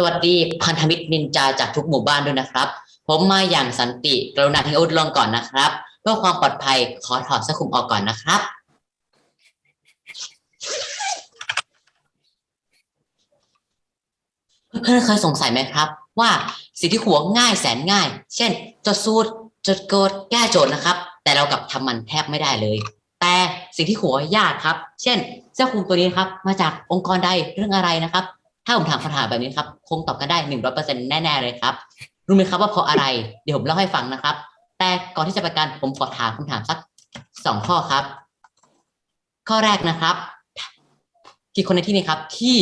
สวัสดีพันธมิตรนินจาจากทุกหมู่บ้านด้วยนะครับ ผมมาอย่างสันติกรุณาทิ้งอาวุธลงก่อนนะครับ เพื่อความปลอดภัยขอถอดเสื้อคลุมออกก่อนนะครับ เพื่อนๆเคยสงสัยไหมครับ ว่าสิ่งที่หัวง่ายแสนง่าย เช่นจดสูตรจดโกดแก้โจทย์นะครับ แต่เรากลับทำมันแทบไม่ได้เลย แต่สิ่งที่หัวยากครับ เช่นเสื้อคลุมตัวนี้ครับ มาจากองค์กรใดเรื่องอะไรนะครับ ถ้าผมถามคำถามแบบนี้ครับ คงตอบกันได้หนึ่งร้อยเปอร์เซ็นต์แน่ๆเลยครับ รู้ไหมครับว่าเพราะอะไร เดี๋ยวผมเล่าให้ฟังนะครับ แต่ก่อนที่จะไปกันผมขอถามคำถามสักสองข้อครับ ข้อแรกนะครับกี่คนในที่นี้ครับ ที่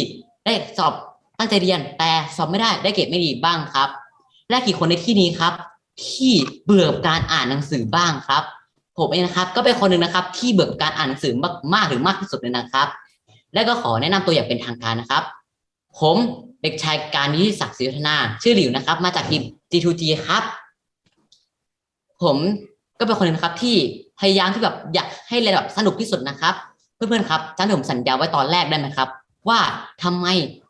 ได้สอบตั้งใจเรียน แต่สอบไม่ได้ได้เกรดไม่ดีบ้างครับ และกี่คนในที่นี้ครับ ที่เบื่อการอ่านหนังสือบ้างครับ ผมเองนะครับ ก็เป็นคนหนึ่งนะครับ ที่เบื่อการอ่านหนังสือมากมากหรือมากที่สุดเลยนะครับ และก็ขอแนะนำตัวอย่างเป็นทางการนะครับ ผมเด็กชายการนิศักดิ์ศรีวัฒนา ชื่อหลิวนะครับ มาจากทีม G2G ครับ ผมก็เป็นคนหนึ่งนะครับ ที่พยายามที่แบบอยากให้เรียนแบบสนุกที่สุดนะครับ เพื่อนๆครับจำที่ผมสัญญาไว้ตอนแรกได้ไหมครับ ว่าทำไม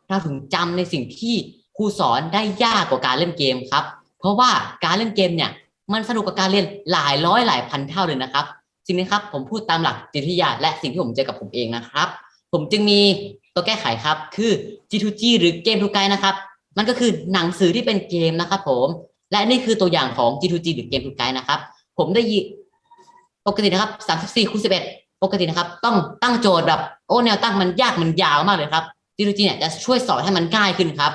เราถึงจำในสิ่งที่ครูสอนได้ยากกว่าการเล่นเกมครับ เพราะว่าการเล่นเกมเนี่ย มันสนุกกว่าการเรียนหลายร้อยหลายพันเท่าเลยนะครับสิ่งนี้ครับผมพูดตามหลักจิตวิทยาและสิ่งที่ผมเจอกับผมเองนะครับ ผมจึงมี ตัวแก้ไขครับคือ G2G หรือเกมทูไกนะครับ มันก็คือหนังสือที่เป็นเกมนะครับผม และนี่คือตัวอย่างของ G2G หรือเกมทูไกนะครับ ผมได้ยิปกตินะครับ34คูณ11 ปกตินะครับ ต้องตั้งโจทย์แบบโอ้แนวตั้งมันยากมันยาวมากเลยครับ G2G เนี่ยจะช่วยสอนให้มันง่ายขึ้นครับ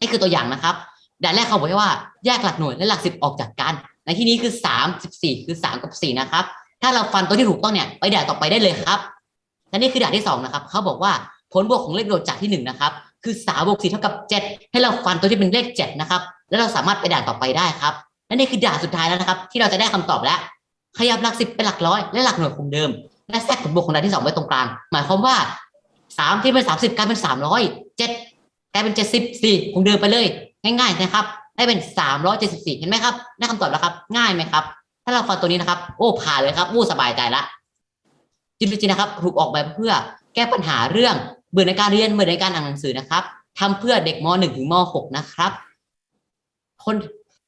นี่คือตัวอย่างนะครับด่านแรกเขาบอกไว้ว่าแยกหลักหน่วยและหลักสิบออกจากกัน ในที่นี้คือสามสิบสี่คือสามกับสี่นะครับ ถ้าเราฟันตัวที่ถูกต้องเนี่ยไปด่านต่อไปได้เลยครับและนี่คือด่านที่สองนะครับ เขาบอกว่า ผลบวกของเลขโดดจากที่หนึ่งนะครับคือสามบวกสี่เท่ากับเจ็ดให้เราฟันตัวที่เป็นเลขเจ็ดนะครับแล้วเราสามารถไปด่านต่อไปได้ครับและนี่คือด่านสุดท้ายแล้วนะครับ ที่เราจะได้คำตอบแล้วขยับหลักสิบเป็นหลักร้อยและหลักหน่วยคงเดิม และแทรกผลบวกของด่านที่สองไว้ตรงกลาง หมายความว่าสามที่เป็นสามสิบกลายเป็นสามร้อยเจ็ดกลายเป็นเจ็ดสิบสี่คงเดิมไปเลย ง่ายๆนะครับได้เป็นสามร้อยเจ็ดสิบสี่เห็นไหมครับได้คำตอบแล้วครับ ง่ายไหมครับ ถ้าเราฟังตัวนี้นะครับ โอ้ผ่านเลยครับอู้สบายใจละจิตวิทยานะครับถูกออกแบบเพื่อแก้ปัญหาเรื่อง บื่อในการเรียนเบื่อในการอ่านหนังสือนะครับทำเพื่อเด็กม .1 ถึงม .6 นะครับ คน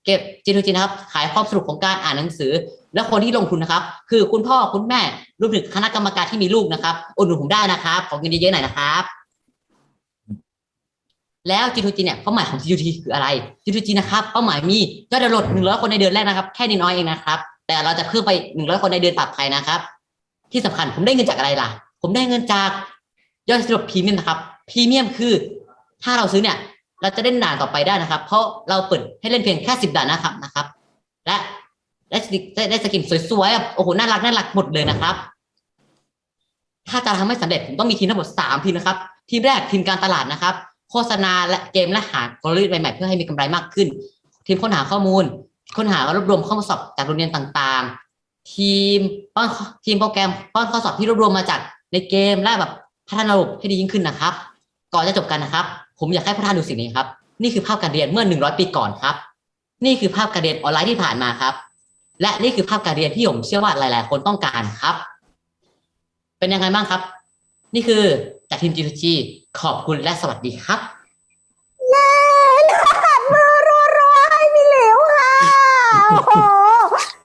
เก็บจิตวิทยานะครับ ขายความสนุกของการอ่านหนังสือ และคนที่ลงทุนนะครับ คือคุณพ่อคุณแม่รวมถึงคณะกรรมการที่มีลูกนะครับอุดหนุนผมได้นะครับขอเงินเยอะๆหน่อยนะครับ แล้ว G2G เนี่ยเป้าหมายของ G2G คืออะไร G2G นะครับเป้าหมายมียอดดาวน์โหลด100คนในเดือนแรกนะครับ แค่นี้น้อยเองนะครับ แต่เราจะเพิ่มไป100คนในเดือนต่อไปนะครับ ที่สำคัญผมได้เงินจากอะไรล่ะ ผมได้เงินจาก ยอดสรุปพรีเมียมนะครับพรีเมียมคือถ้าเราซื้อเนี่ย เราจะเล่นด่านต่อไปได้นะครับ เพราะเราเปิดให้เล่นเพียงแค่10ด่านนะครับนะครับ และได้สกินได้สกินสวยๆแบบโอ้โหน่ารักน่ารักหมดเลยนะครับ ถ้าจะทำให้สำเร็จผมต้องมีทีมทั้งหมดสามทีมนะครับ ทีมแรกทีมการตลาดนะครับ โฆษณาและเกมและหากลยุทธ์ใหม่ๆเพื่อให้มีกำไรมากขึ้น ทีมค้นหาข้อมูล ค้นหารวบรวมข้อสอบจากโรงเรียนต่างๆ ทีมป้อนทีมโปรแกรมป้อนข้อสอบที่รวบรวมมาจากในเกมและแบบ พัฒนาระบบให้ดียิ่งขึ้นนะครับ ก่อนจะจบกันนะครับ ผมอยากให้พวกท่านดูสิ่งนี้ครับ นี่คือภาพการเรียนเมื่อ 100 ปีก่อนครับ นี่คือภาพการเรียนออนไลน์ที่ผ่านมาครับ และนี่คือภาพการเรียนที่ผมเชื่อว่าหลาย ๆ คนต้องการครับ เป็นยังไงบ้างครับ นี่คือจากทีม G2G ขอบคุณและสวัสดีครับเย้หันมือรัวๆให้พี่หลวค่ะ โอ้โห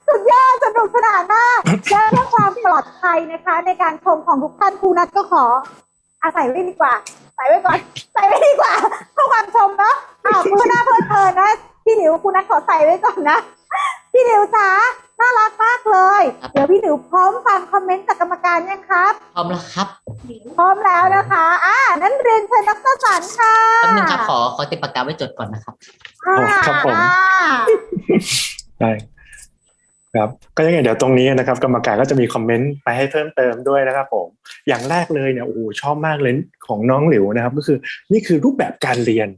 สุดยอด สนุกสนานมาก และเพื่อความปลอดภัยนะคะ ในการชมของทุกท่านครูนัทก็ขออาศัยไว้ดีกว่า ใส่ไว้ก่อน ใส่ไว้ดีกว่าเพื่อความชมเนาะอ้าวครูน่าเพลิดเพลินนะพี่หลิวครูนัทขอใส่ไว้ก่อนนะพี่หลิวจ๋าน่ารักมากเลยครับเดี๋ยวพี่หลิวพร้อมฟังคอมเมนต์จากกรรมการยังครับ พร้อมแล้วครับพร้อมแล้วนะคะอ่านั้นเรียนเชิญดรสันค่ะแป๊บนึงครับขอขอติดปากกาไว้จดก่อนนะครับ อ่าครับผม อ่า ได้ ครับก็ยังไงเดี๋ยวตรงนี้นะครับกรรมการก็จะมีคอมเมนต์ไปให้เพิ่มเติมด้วยนะครับผมอย่างแรกเลยเนี่ยโอ้โหชอบมากเลยของน้องหลิวนะครับ ก็คือนี่คือรูปแบบการเรียน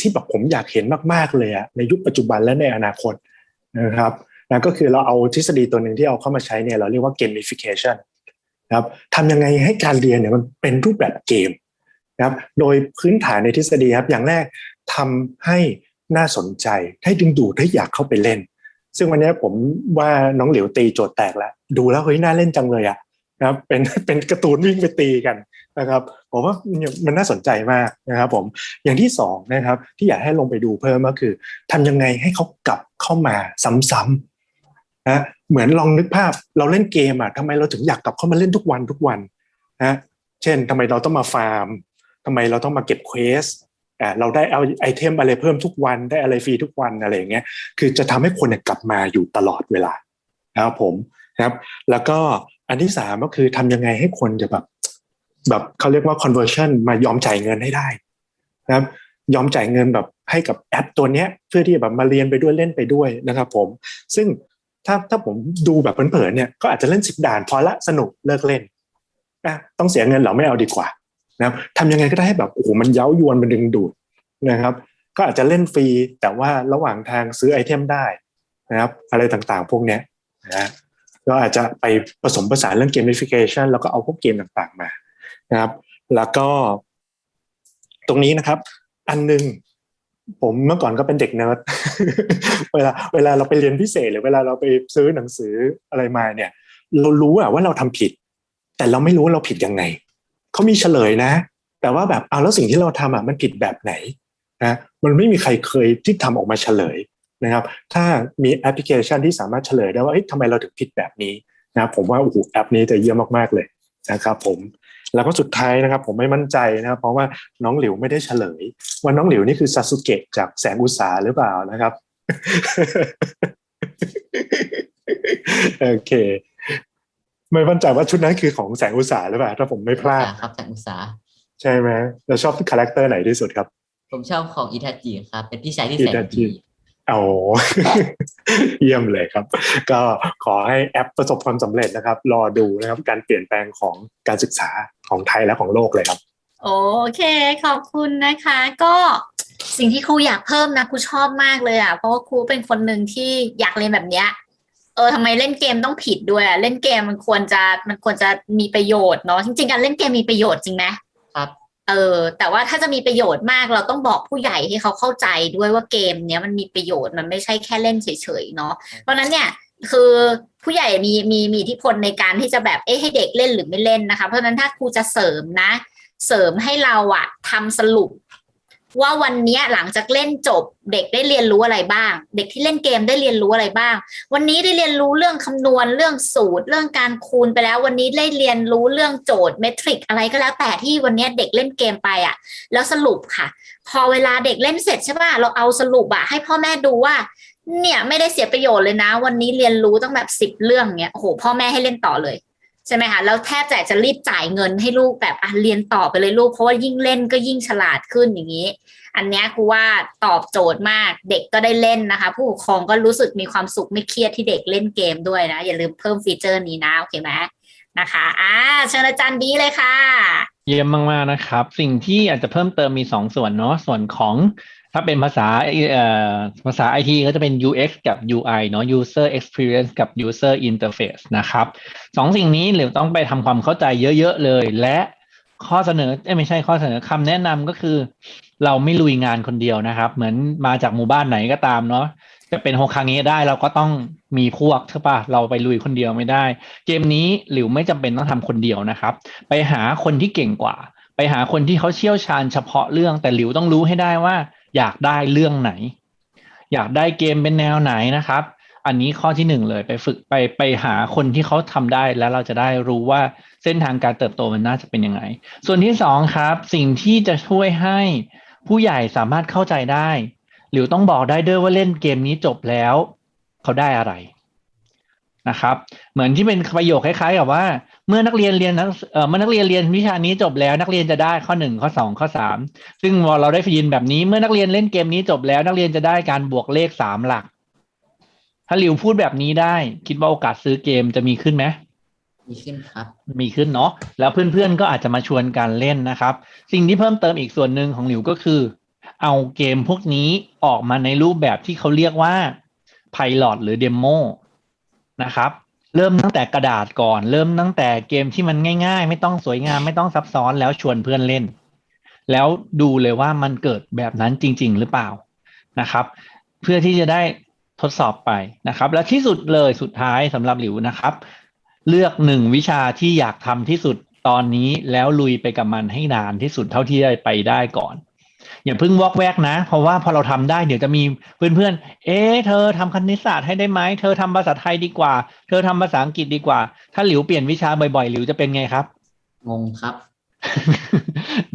ที่แบบผมอยากเห็นมากๆเลยอะในยุคปัจจุบันและในอนาคตนะครับนะก็คือเราเอาทฤษฎีตัวหนึ่งที่เอาเข้ามาใช้เนี่ยเราเรียกว่า gamification นะครับทำยังไงให้การเรียนเนี่ยมันเป็นรูปแบบเกมนะครับโดยพื้นฐานในทฤษฎีครับอย่างแรกทำให้น่าสนใจให้ดึงดูดให้อยากเข้าไปเล่น ซึ่งวันนี้ผมว่าน้องเหลียวตีโจทย์แตกแล้วดูแล้วเฮ้ยน่าเล่นจังเลยอะนะครับเป็นเป็นการ์ตูนวิ่งไปตีกันนะครับผมว่ามันน่าสนใจมากนะครับผมอย่างที่สองนะครับที่อยากให้ลงไปดูเพิ่มก็คือทำยังไงให้เขากลับเข้ามาซ้ำๆนะเหมือนลองนึกภาพเราเล่นเกมอะทำไมเราถึงอยากกลับเข้ามาเล่นทุกวันทุกวันนะเช่นทำไมเราต้องมาฟาร์มทำไมเราต้องมาเก็บเควส เราได้เอาไอเทมอะไรเพิ่มทุกวันได้อะไรฟรีทุกวันอะไรอย่างเงี้ยคือจะทำให้คนเนี่ยกลับมาอยู่ตลอดเวลานะครับผมนะครับ แล้วก็อันที่สามก็คือทำยังไงให้คนจะแบบแบบเขาเรียกว่า conversion มายอมจ่ายเงินให้ได้นะครับ ยอมจ่ายเงินแบบให้กับแอปตัวเนี้ย เพื่อที่แบบมาเรียนไปด้วยเล่นไปด้วยนะครับ ผม ซึ่งถ้าถ้าผมดูแบบเผลอๆเนี่ยก็อาจจะเล่นสิบด่านพอละสนุกเลิกเล่นอะต้องเสียเงินเราไม่เอาดีกว่า นะครับทำยังไงก็ได้ให้แบบโอ้โหมันเย้ายวนมันดึงดูดนะครับ ก็อาจจะเล่นฟรีแต่ว่าระหว่างทางซื้อไอเทมได้นะครับ อะไรต่างๆ พวกเนี้ยนะก็อาจจะไปผสมผสานเรื่อง gamification แล้วก็เอาพวกเกมต่างๆมานะครับ แล้วก็ตรงนี้นะครับ อันหนึงผมเมื่อก่อนก็เป็นเด็กเนิร์ดเวลาเวลาเราไปเรียนพิเศษหรือเวลาเราไปซื้อหนังสืออะไรมาเนี่ย เรารู้อะว่าเราทำผิด แต่เราไม่รู้ว่าเราผิดยังไง เขามีเฉลยนะ แต่ว่าแบบเอาแล้วสิ่งที่เราทำอะมันผิดแบบไหนนะมันไม่มีใครเคยที่ทำออกมาเฉลยนะครับ ถ้ามีแอปพลิเคชันที่สามารถเฉลยได้ว่าเอ๊ะทำไมเราถึงผิดแบบนี้นะครับผมว่าโอ้โหแอปนี้จะเยี่ยมมากๆเลยนะครับผมแล้วก็สุดท้ายนะครับ ผมไม่มั่นใจนะครับ เพราะว่าน้องหลิวไม่ได้เฉลย ว่าน้องหลิวนี่คือซาสุเกะจากแสงอุตสาหรือเปล่านะครับโอเค ไม่มั่นใจว่าชุดนั้นคือของแสงอุตสาหหรือเปล่าถ้าผมไม่พลาดครับจากอุตสาหใช่ไหมเราชอบคาแรคเตอร์ไหนที่สุดครับ ผมชอบของอิทาจิครับ เป็นพี่ชายที่อิแสนทาจิดีโอ้เยี่ยมเลยครับ ก็ขอให้แอปประสบความสำเร็จนะครับ รอดูนะครับ การเปลี่ยนแปลงของการศึกษาของไทยและของโลกเลยครับ โอเคขอบคุณนะคะ ก็สิ่งที่ครูอยากเพิ่มนะครูชอบมากเลยอะเพราะว่าครูเป็นคนหนึ่งที่อยากเรียนแบบเนี้ย เออทำไมเล่นเกมต้องผิดด้วยอะเล่นเกมมันควรจะมันควรจะมีประโยชน์เนาะจริงๆการเล่นเกมมีประโยชน์จริงไหมครับเออแต่ว่าถ้าจะมีประโยชน์มากเราต้องบอกผู้ใหญ่ให้เขาเข้าใจด้วยว่าเกมเนี้ยมันมีประโยชน์มันไม่ใช่แค่เล่นเฉยๆเนาะเพราะฉะนั้นเนี่ยคือผู้ใหญ่มีมีมีอิทธิพลในการที่จะแบบเอ๊ะให้เด็กเล่นหรือไม่เล่นนะคะ เพราะฉะนั้นถ้าครูจะเสริมนะ เสริมให้เราอะทำสรุป ว่าวันนี้หลังจากเล่นจบเด็กได้เรียนรู้อะไรบ้าง เด็กที่เล่นเกมได้เรียนรู้อะไรบ้าง วันนี้ได้เรียนรู้เรื่องคำนวณเรื่องสูตร เรื่องการคูณไปแล้ว วันนี้ได้เรียนรู้เรื่องโจทย์เมทริกอะไรก็แล้วแต่ที่วันนี้เด็กเล่นเกมไปอะแล้วสรุปค่ะ พอเวลาเด็กเล่นเสร็จใช่ป่ะเราเอาสรุปอะให้พ่อแม่ดูว่า เนี่ยไม่ได้เสียประโยชน์เลยนะ วันนี้เรียนรู้ตั้งแบบสิบเรื่องเนี้ยโอ้โหพ่อแม่ให้เล่นต่อเลย ใช่ไหมคะแล้วแทบจะจะรีบจ่ายเงินให้ลูกแบบอะเรียนต่อไปเลยลูกเพราะว่ายิ่งเล่นก็ยิ่งฉลาดขึ้นอย่างนี้ อันนี้ครูว่าตอบโจทย์มากเด็กก็ได้เล่นนะคะ ผู้ปกครองก็รู้สึกมีความสุขไม่เครียดที่เด็กเล่นเกมด้วยนะ อย่าลืมเพิ่มฟีเจอร์นี้นะโอเคไหมนะคะอ่าเชิญอาจารย์บีเลยค่ะ เยี่ยมมากๆนะครับ สิ่งที่อาจจะเพิ่มเติมมีสองส่วนเนาะส่วนของ ถ้าเป็นภาษาเอ่อภาษา IT ก็จะเป็น UX กับ UI เนาะ User Experience กับ User Interface นะครับสองสิ่งนี้หรือต้องไปทำความเข้าใจเยอะ ๆ เลย และข้อเสนอไม่ใช่ข้อเสนอคำแนะนำก็คือ เราไม่ลุยงานคนเดียวนะครับ เหมือนมาจากหมู่บ้านไหนก็ตามเนาะจะเป็นโฮคาเงะได้เราก็ต้องมีพวกใช่ปะเราไปลุยคนเดียวไม่ได้ เกมนี้หลิวไม่จำเป็นต้องทำคนเดียวนะครับ ไปหาคนที่เก่งกว่า ไปหาคนที่เขาเชี่ยวชาญเฉพาะเรื่องแต่หลิวต้องรู้ให้ได้ว่า อยากได้เรื่องไหน อยากได้เกมเป็นแนวไหนนะครับ อันนี้ข้อที่หนึ่งเลยไปฝึกไปไปหาคนที่เขาทำได้แล้วเราจะได้รู้ว่าเส้นทางการเติบโตมันน่าจะเป็นยังไง ส่วนที่สองครับ สิ่งที่จะช่วยให้ผู้ใหญ่สามารถเข้าใจได้ หรือต้องบอกได้ด้วยว่าเล่นเกมนี้จบแล้ว เขาได้อะไรนะครับ เหมือนที่เป็นประโยคคล้ายๆ กับว่า เมื่อนักเรียนเรียนนักเอ่อเมื่อนักเรียนเรียนวิชานี้จบแล้ว นักเรียนจะได้ข้อหนึ่งข้อสองข้อสามซึ่งพอเราได้ยินแบบนี้เมื่อนักเรียนเล่นเกมนี้จบแล้ว นักเรียนจะได้การบวกเลขสามหลัก ถ้าหลิวพูดแบบนี้ได้ คิดว่าโอกาสซื้อเกมจะมีขึ้นไหมมีขึ้นครับ มีขึ้นเนาะแล้วเพื่อนๆก็อาจจะมาชวนกันเล่นนะครับ สิ่งที่เพิ่มเติมอีกส่วนหนึ่งของหลิวก็คือ เอาเกมพวกนี้ออกมาในรูปแบบที่เขาเรียกว่า Pilot หรือ Demo นะครับ เริ่มตั้งแต่กระดาษก่อน เริ่มตั้งแต่เกมที่มันง่าย ๆ ไม่ต้องสวยงามไม่ต้องซับซ้อนแล้วชวนเพื่อนเล่น แล้วดูเลยว่ามันเกิดแบบนั้นจริง ๆ หรือเปล่านะครับ เพื่อที่จะได้ทดสอบไปนะครับ และที่สุดเลยสุดท้ายสำหรับหลิวนะครับ เลือกหนึ่งวิชาที่อยากทำที่สุดตอนนี้แล้วลุยไปกับมันให้นานที่สุดเท่าที่จะไปได้ก่อน อย่าเพิ่งวอกแวกนะ เพราะว่าพอเราทำได้เดี๋ยวจะมีเพื่อนๆ เอ๊ะเธอทำคณิตศาสตร์ให้ได้ไหมเธอทำภาษาไทยดีกว่า เธอทำภาษาอังกฤษดีกว่า ถ้าหลิวเปลี่ยนวิชาบ่อยๆหลิวจะเป็นไงครับ งงครับ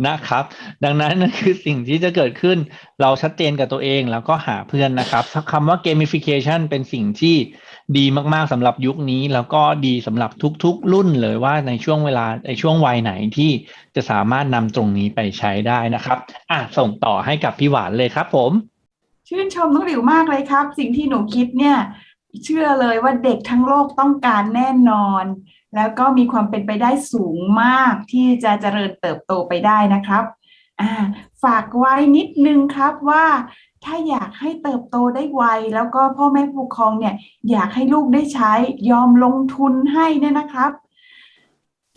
นะครับ ดังนั้นนั่นคือสิ่งที่จะเกิดขึ้นเราชัดเจนกับตัวเองแล้วก็หาเพื่อนนะครับคำว่า gamification เป็นสิ่งที่ดีมากๆสำหรับยุคนี้ แล้วก็ดีสำหรับทุกๆ รุ่นเลยว่าในช่วงเวลาในช่วงวัยไหนที่จะสามารถนำตรงนี้ไปใช้ได้นะครับอะส่งต่อให้กับพี่หวานเลยครับ ผม ชื่นชมน้องหลิวมากเลยครับ สิ่งที่หนูคิดเนี่ย เชื่อเลยว่าเด็กทั้งโลกต้องการแน่นอน แล้วก็มีความเป็นไปได้สูงมากที่จะเจริญเติบโตไปได้นะครับฝากไว้นิดนึงครับว่าถ้าอยากให้เติบโตได้ไว แล้วก็พ่อแม่ผู้ปกครองเนี่ยอยากให้ลูกได้ใช้ยอมลงทุนให้เนี่ยนะครับ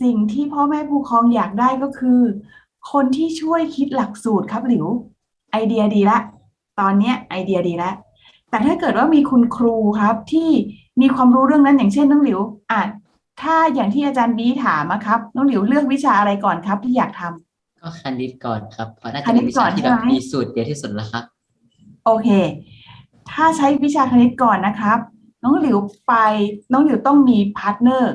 สิ่งที่พ่อแม่ผู้ปกครองอยากได้ก็คือ คนที่ช่วยคิดหลักสูตรครับหลิว ไอเดียดีละ ตอนเนี้ยไอเดียดีล้วแต่ถ้าเกิดว่ามีคุณครูครับที่มีความรู้เรื่องนั้นอย่างเช่นน้องหลิวอะ ถ้าอย่างที่อาจารย์บีถามอะครับน้องหลิวเลือกวิชาอะไรก่อนครับ ที่อยากทำ ก็คณิตก่อนครับเพราะน่าคจะณิเป็นตวิก่ชาอนที่ใช่แบบไหม มีสูตรเยอะที่สุดแล้วครับ โอเค ถ้าใช้วิชาคณิตก่อนนะครับ น้องหลิวไป น้องหลิวต้องมีพาร์ทเนอร์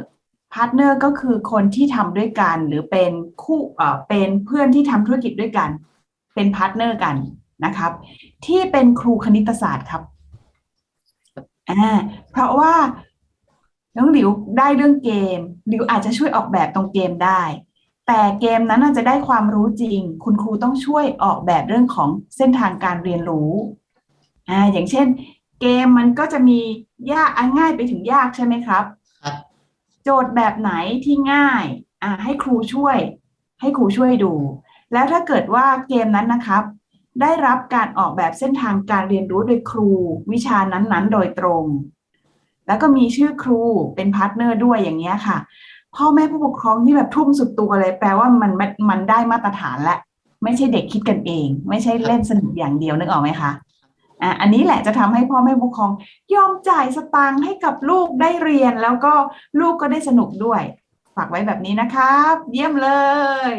พาร์ทเนอร์ก็คือคนที่ทำด้วยกัน หรือเป็นคู่ เอ่อ เป็นเพื่อนที่ทำธุรกิจด้วยกัน เป็นพาร์ทเนอร์กันนะครับ ที่เป็นครูคณิตศาสตร์ครับ อ่า เพราะว่า น้องหลิวได้เรื่องเกมหลิวอาจจะช่วยออกแบบตรงเกมได้ แต่เกมนั้นอาจจะได้ความรู้จริง คุณครูต้องช่วยออกแบบเรื่องของเส้นทางการเรียนรู้อ่าอย่างเช่น เกมมันก็จะมียากอะง่ายไปถึงยากใช่ไหมครับครับโจทย์แบบไหนที่ง่ายอ่าให้ครูช่วย ให้ครูช่วยดู แล้วถ้าเกิดว่าเกมนั้นนะครับ ได้รับการออกแบบเส้นทางการเรียนรู้โดยครู วิชานั้นๆ โดยตรง แล้วก็มีชื่อครูเป็นพาร์ทเนอร์ด้วยอย่างเงี้ยค่ะ พ่อแม่ผู้ปกครองที่แบบทุ่มสุดตัวเลยแปลว่ามันมันได้มาตรฐานและ ไม่ใช่เด็กคิดกันเอง ไม่ใช่เล่นสนุกอย่างเดียวนึกออกไหมคะอะอันนี้แหละจะทำให้พ่อแม่ผู้ปกครอง ยอมจ่ายสตางค์ให้กับลูกได้เรียน แล้วก็ลูกก็ได้สนุกด้วย ฝากไว้แบบนี้นะครับ เยี่ยมเลย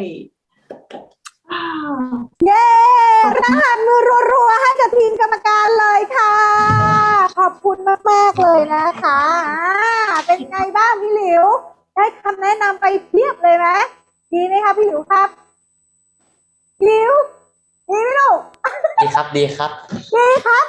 เย้รหัสมือรัวๆให้กับทีมกรรมการเลยค่ะ ขอบคุณมากๆเลยนะคะอ่าเป็นไงบ้างพี่หลิว ได้คำแนะนำไปเพียบเลยไหมดีไหมคะพี่หลิวครับหลิวดีไหมลูก ดีครับดีครับ ดีครับ